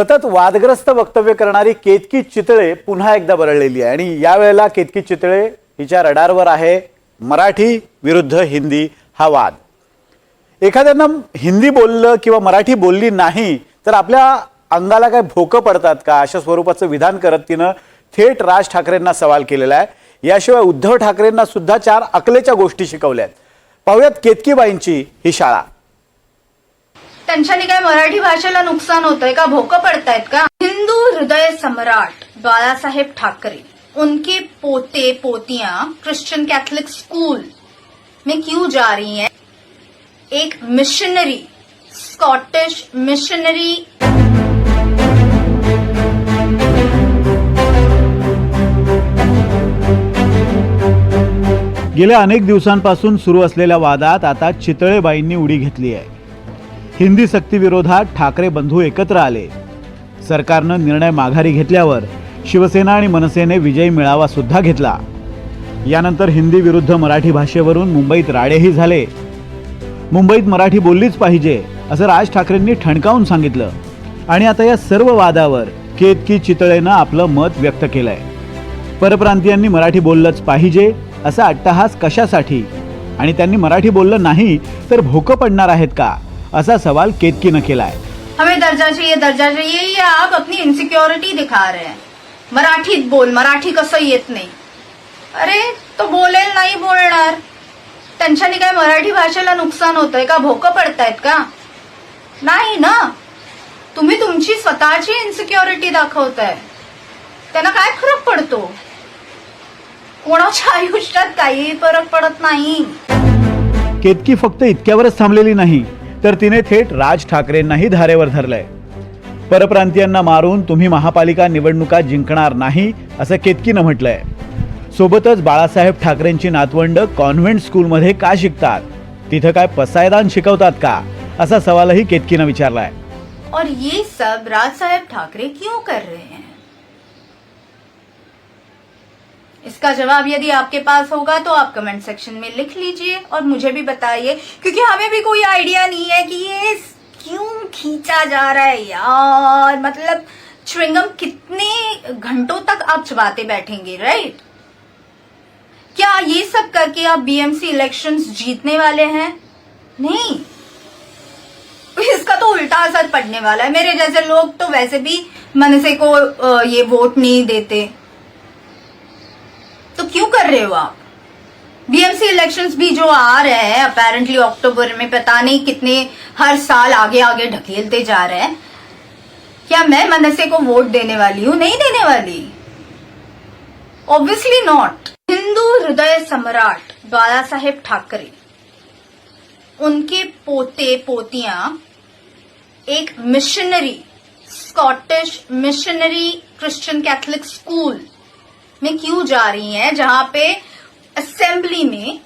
सतत वादग्रस्त वक्तव्य करणारी केतकी चितळे पुन्हा एकदा बरळलेली आहे. आणि यावेळेला केतकी चितळे हिच्या रडारवर आहे. मराठी विरुद्ध हिंदी हा वाद. एखाद्यांना हिंदी बोललं किंवा मराठी बोलली नाही तर आपल्या अंगाला काय भोकं पडतात का? अशा स्वरूपाचं विधान करत तिनं थेट राज ठाकरेंना सवाल केलेला आहे. याशिवाय उद्धव ठाकरेंना सुद्धा चार अकलेच्या गोष्टी शिकवल्या आहेत. पाहूयात केतकीबाईंची ही शाळा. त्यांच्याने काय मराठी भाषेला नुकसान होतंय का? भोकं पडतायत का? हिंदू हृदय सम्राट बाळासाहेब ठाकरे उनके पोते पोतियां क्रिश्चियन कैथोलिक स्कूल में क्यों जा रही हैं? एक मिशनरी स्कॉटिश मिशनरी गेल्या अनेक दिवसांपासून सुरू असलेल्या वादात आता चितळेबाईंनी उडी घेतली आहे. हिंदी सक्तीविरोधात ठाकरे बंधू एकत्र आले. सरकारनं निर्णय माघारी घेतल्यावर शिवसेना आणि मनसेने विजयी मेळावा सुद्धा घेतला. यानंतर हिंदी विरुद्ध मराठी भाषेवरून मुंबईत राडेही झाले. मुंबईत मराठी बोललीच पाहिजे असं राज ठाकरेंनी ठणकावून सांगितलं. आणि आता या सर्व वादावर केतकी चितळेनं आपलं मत व्यक्त केलंय. परप्रांतीयांनी मराठी बोललंच पाहिजे असा अट्टहास कशासाठी? आणि त्यांनी मराठी बोललं नाही तर भोकं पडणार आहेत का? असा सवाल केतकीनं केलाय. हमें दर्जा चाहिए दर्जा चाहिए ये आप अपनी इनसिक्योरिटी दिखा रहे हैं. मराठीत बोल मराठी कसं येत नाही? अरे तो बोलेल नाही बोलणार. त्यांच्याने काय मराठी भाषेला नुकसान होतंय का? भोकं पडतायत का? नाही ना. तुम्ही तुमची स्वतःची इन्सिक्युरिटी दाखवताय. त्यांना काय फरक पडतो? कोणाच्या आयुष्यात काही फरक पडत नाही. केतकी फक्त इतक्यावरच थांबलेली नाही. तर तिने थेट राज ठाकरेंनाही धारेवर धरलंय. परप्रांतीयांना मारून तुम्ही महापालिका निवडणुका जिंकणार नाही असं केतकीनं म्हटलंय. सोबतच बाळासाहेब ठाकरेंची नातवंड कॉन्व्हेंट स्कूलमध्ये का शिकतात? तिथं काय पसायदान शिकवतात का? असा सवालही केतकीनं विचारलाय. और ये सब राज साहेब ठाकरे क्यों कर रहे हैं? इसका जवाब यदि आपके पास होगा तो आप कमेंट सेक्शन में लिख लीजिए और मुझे भी बताइए, क्योंकि हमें भी कोई आइडिया नहीं है कि ये क्यों खींचा जा रहा है यार। मतलब च्युइंगम कितने घंटों तक आप चबाते बैठेंगे राइट क्या ये सब करके आप बीएमसी इलेक्शंस जीतने वाले हैं? नहीं। इसका तो उल्टा असर पड़ने वाला है। मेरे जैसे लोग तो वैसे भी मनसे को ये वोट नहीं देते। तो क्यों कर रहे हो आप? बीएमसी इलेक्शंस भी जो आ रहे हैं अपेरेंटली अक्टूबर में पता नहीं कितने हर साल आगे आगे ढकेलते जा रहे हैं। क्या मैं मनसे को वोट देने वाली हूँ? नहीं देने वाली। ऑब्वियसली नॉट हिंदू हृदय सम्राट बाला साहेब ठाकरे, उनके पोते, पोतियाँ एक missionary Scottish missionary Christian Catholic school में क्यों जा रही हैं? जहाँ पे असेंबली में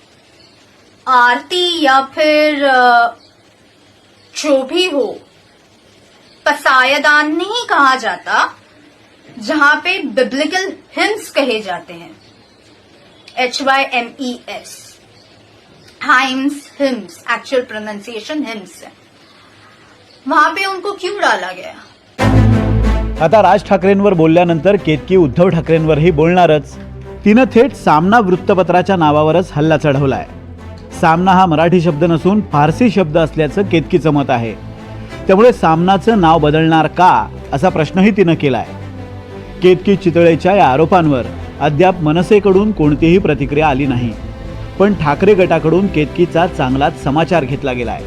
आरती या फिर जो भी हो, पसायदान नहीं कहा जाता, जहाँ पे बिब्लिकल हिम्स कहे जाते हैं। H Y M E S hymns hymns actual pronunciation hymns है। वहाँ पे उनको क्यों डाला गया? आता राज ठाकरेंवर बोलल्यानंतर केतकी उद्धव ठाकरेंवरही बोलणारच. तिनं थेट सामना वृत्तपत्राच्या नावावरच हल्ला चढवलाय. सामना हा मराठी शब्द नसून फारसी शब्द असल्याचं केतकीचं मत आहे. त्यामुळे सामनाचं नाव बदलणार का असा प्रश्नही तिनं केलाय. केतकी चितळेच्या या आरोपांवर अद्याप मनसेकडून कोणतीही प्रतिक्रिया आली नाही. पण ठाकरे गटाकडून केतकीचा चांगलाच समाचार घेतला गेलाय.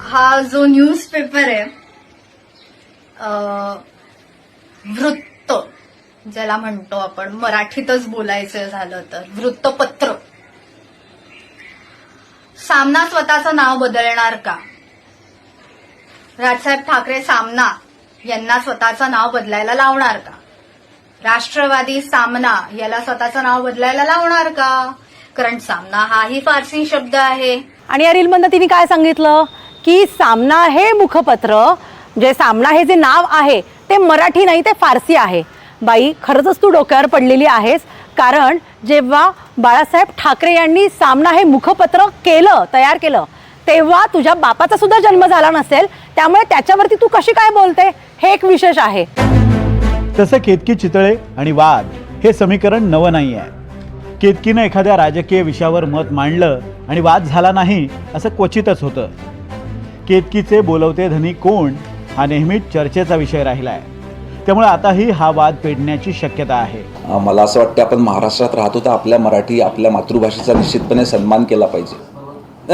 हा जो न्यूजपेपर आहे वृत्त ज्याला म्हणतो आपण मराठीतच बोलायचं झालं तर वृत्तपत्र. सामना स्वतःचं नाव बदलणार का? राजसाहेब ठाकरे सामना यांना स्वतःचं नाव बदलायला लावणार का? राष्ट्रवादी सामना याला स्वतःचं नाव बदलायला लावणार का? कारण सामना हाही फारसी शब्द आहे. आणि या रीलमधनं तिने काय सांगितलं? की सामना हे मुखपत्र जे सामना हे जे नाव आहे ते मराठी नाही ते फारसी आहे. बाई खरंच तू डोक्यावर पडलेली आहेस. कारण जेव्हा बाळासाहेब ठाकरे यांनी सामना हे मुखपत्र केलं तयार केलं तेव्हा तुझ्या बापाचा सुद्धा जन्म झाला नसेल. त्यामुळे त्याच्यावरती तू कशी काय बोलते? हे एक विशेष आहे. तसं केतकी चितळे आणि वाद हे समीकरण नवं नाही आहे केतकीनं एखाद्या राजकीय विषयावर मत मांडलं आणि वाद झाला नाही असं क्वचितच होतं. केतकीचे बोलवते धनी कोण? हा नेहमीच चर्चेचा विषय राहिला आहे त्यामुळे आताही हा वाद पेटण्याची शक्यता आहे. मला असं वाटतं आपण महाराष्ट्रात राहतो तर आपल्या मराठी आपल्या मातृभाषेचा निश्चितपणे सन्मान केला पाहिजे.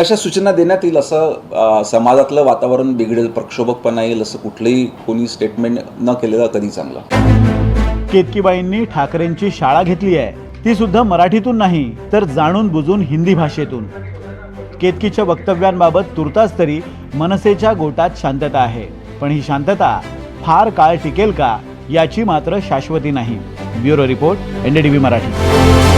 अशा सूचना देण्यात येईल असं समाजातलं वातावरण बिघडेल प्रक्षोभकपणा येईल असं कुठलंही कोणी स्टेटमेंट न केलेलं कधी चांगलं. केतकीबाईंनी ठाकरेंची शाळा घेतली आहे. ती सुद्धा मराठीतून नाही तर जाणून बुजून हिंदी भाषेतून. केतकीच्या वक्तव्यांबाबत तुर्तास तरी मनसेच्या गोटात शांतता आहे. पण ही शांतता फार काळ टिकेल का याची मात्र शाश्वती नाही. Bureau report NDTV Marathi.